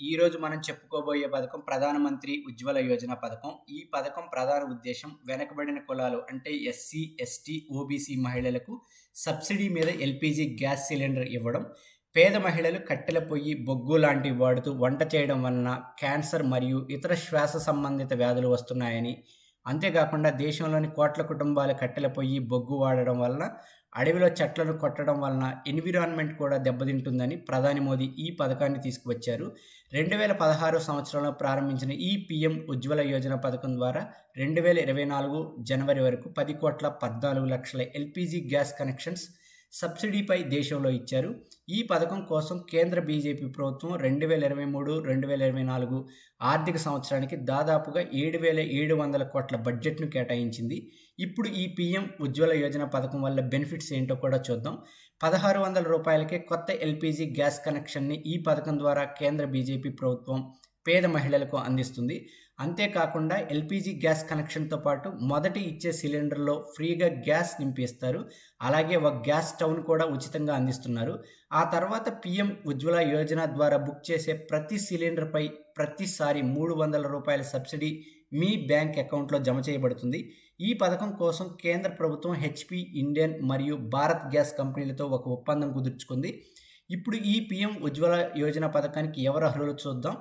ఈరోజు మనం చెప్పుకోబోయే పథకం ప్రధానమంత్రి ఉజ్వల యోజన పథకం. ఈ పథకం ప్రధాన ఉద్దేశం వెనకబడిన కులాలు అంటే ఎస్సీ ఎస్టీ ఓబీసీ మహిళలకు సబ్సిడీ మీద ఎల్పిజి గ్యాస్ సిలిండర్ ఇవ్వడం పేద మహిళలు కట్టెల పొయ్యి బొగ్గు లాంటివి వాడుతూ వంట చేయడం వలన క్యాన్సర్ మరియు ఇతర శ్వాస సంబంధిత వ్యాధులు వస్తున్నాయని. అంతేకాకుండా దేశంలోని కోట్ల కుటుంబాలు కట్టెల పొయ్యి బొగ్గు వాడడం వలన అడవిలో చెట్లను కొట్టడం వలన ఎన్విరాన్మెంట్ కూడా దెబ్బతింటుందని ప్రధాని మోదీ ఈ పథకాన్ని తీసుకువచ్చారు. రెండు వేల పదహారు సంవత్సరంలో ప్రారంభించిన ఈ పీఎం ఉజ్వల యోజన పథకం ద్వారా రెండు వేల ఇరవై నాలుగు జనవరి వరకు పది కోట్ల పద్నాలుగు లక్షల ఎల్పిజి గ్యాస్ కనెక్షన్స్ సబ్సిడీపై దేశంలో ఇచ్చారు. ఈ పథకం కోసం కేంద్ర బీజేపీ ప్రభుత్వం రెండు వేల ఇరవై మూడు రెండు వేల ఇరవై నాలుగు ఆర్థిక సంవత్సరానికి దాదాపుగా ఏడు వేల ఏడు వందల కోట్ల బడ్జెట్ను కేటాయించింది. ఇప్పుడు ఈ పీఎం ఉజ్వల యోజన పథకం వల్ల బెనిఫిట్స్ ఏంటో కూడా చూద్దాం. పదహారు వందల రూపాయలకే కొత్త ఎల్పిజి గ్యాస్ కనెక్షన్ని ఈ పథకం ద్వారా కేంద్ర బీజేపీ ప్రభుత్వం పేద మహిళలకు అందిస్తుంది. అంతేకాకుండా ఎల్పిజి గ్యాస్ కనెక్షన్తో పాటు మొదటి ఇచ్చే సిలిండర్లో ఫ్రీగా గ్యాస్ నింపిస్తారు. అలాగే ఒక గ్యాస్ స్టవ్ను కూడా ఉచితంగా అందిస్తున్నారు. ఆ తర్వాత పిఎం ఉజ్వల యోజన ద్వారా బుక్ చేసే ప్రతి సిలిండర్పై ప్రతిసారి మూడు వందల రూపాయల సబ్సిడీ మీ బ్యాంక్ అకౌంట్లో జమ చేయబడుతుంది. ఈ పథకం కోసం కేంద్ర ప్రభుత్వం హెచ్పి ఇండియన్ మరియు భారత్ గ్యాస్ కంపెనీలతో ఒక ఒప్పందం కుదుర్చుకుంది. ఇప్పుడు ఈ పిఎం ఉజ్వల యోజన పథకానికి ఎవరు అర్హులు చూద్దాం.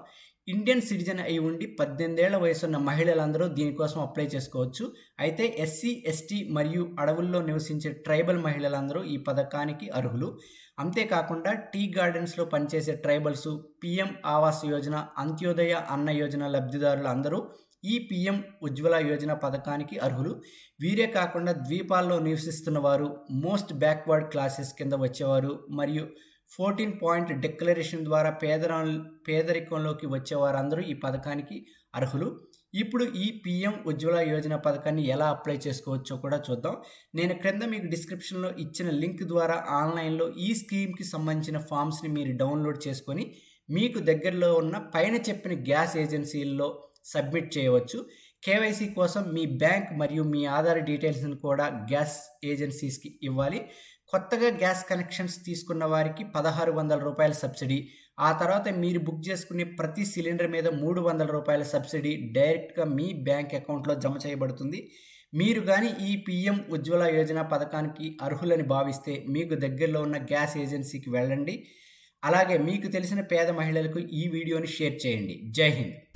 ఇండియన్ సిటిజన్ అయి ఉండి పద్దెనిమిదేళ్ళ వయసున్న మహిళలందరూ దీనికోసం అప్లై చేసుకోవచ్చు. అయితే ఎస్సీ ఎస్టీ మరియు అడవుల్లో నివసించే ట్రైబల్ మహిళలందరూ ఈ పథకానికి అర్హులు. అంతేకాకుండా టీ గార్డెన్స్లో పనిచేసే ట్రైబల్స్ పిఎం ఆవాస్ యోజన అంత్యోదయ అన్న యోజన లబ్ధిదారులు అందరూ ఈ పిఎం ఉజ్వల యోజన పథకానికి అర్హులు. వీరే కాకుండా ద్వీపాల్లో నివసిస్తున్న వారు మోస్ట్ బ్యాక్వర్డ్ క్లాసెస్ కింద వచ్చేవారు మరియు ఫోర్టీన్ పాయింట్ డిక్లరేషన్ ద్వారా పేదర పేదరికంలోకి వచ్చే వారందరూ ఈ పథకానికి అర్హులు. ఇప్పుడు ఈ పిఎం ఉజ్వల యోజన పథకాన్ని ఎలా అప్లై చేసుకోవచ్చో కూడా చూద్దాం. నేను క్రింద మీకు డిస్క్రిప్షన్లో ఇచ్చిన లింక్ ద్వారా ఆన్లైన్లో ఈ స్కీమ్కి సంబంధించిన ఫామ్స్ని మీరు డౌన్లోడ్ చేసుకొని మీకు దగ్గరలో ఉన్న పైన చెప్పిన గ్యాస్ ఏజెన్సీల్లో సబ్మిట్ చేయవచ్చు. కేవైసీ కోసం మీ బ్యాంక్ మరియు మీ ఆధార్ డీటెయిల్స్ని కూడా గ్యాస్ ఏజెన్సీస్కి ఇవ్వాలి. కొత్తగా గ్యాస్ కనెక్షన్స్ తీసుకున్న వారికి పదహారు వందల రూపాయల సబ్సిడీ. ఆ తర్వాత మీరు బుక్ చేసుకునే ప్రతి సిలిండర్ మీద మూడు వందల రూపాయల సబ్సిడీ డైరెక్ట్గా మీ బ్యాంక్ అకౌంట్లో జమ చేయబడుతుంది. మీరు కానీ ఈ పిఎం ఉజ్వల యోజన పథకానికి అర్హులని భావిస్తే మీకు దగ్గరలో ఉన్న గ్యాస్ ఏజెన్సీకి వెళ్ళండి. అలాగే మీకు తెలిసిన పేద మహిళలకు ఈ వీడియోని షేర్ చేయండి. జై హింద్.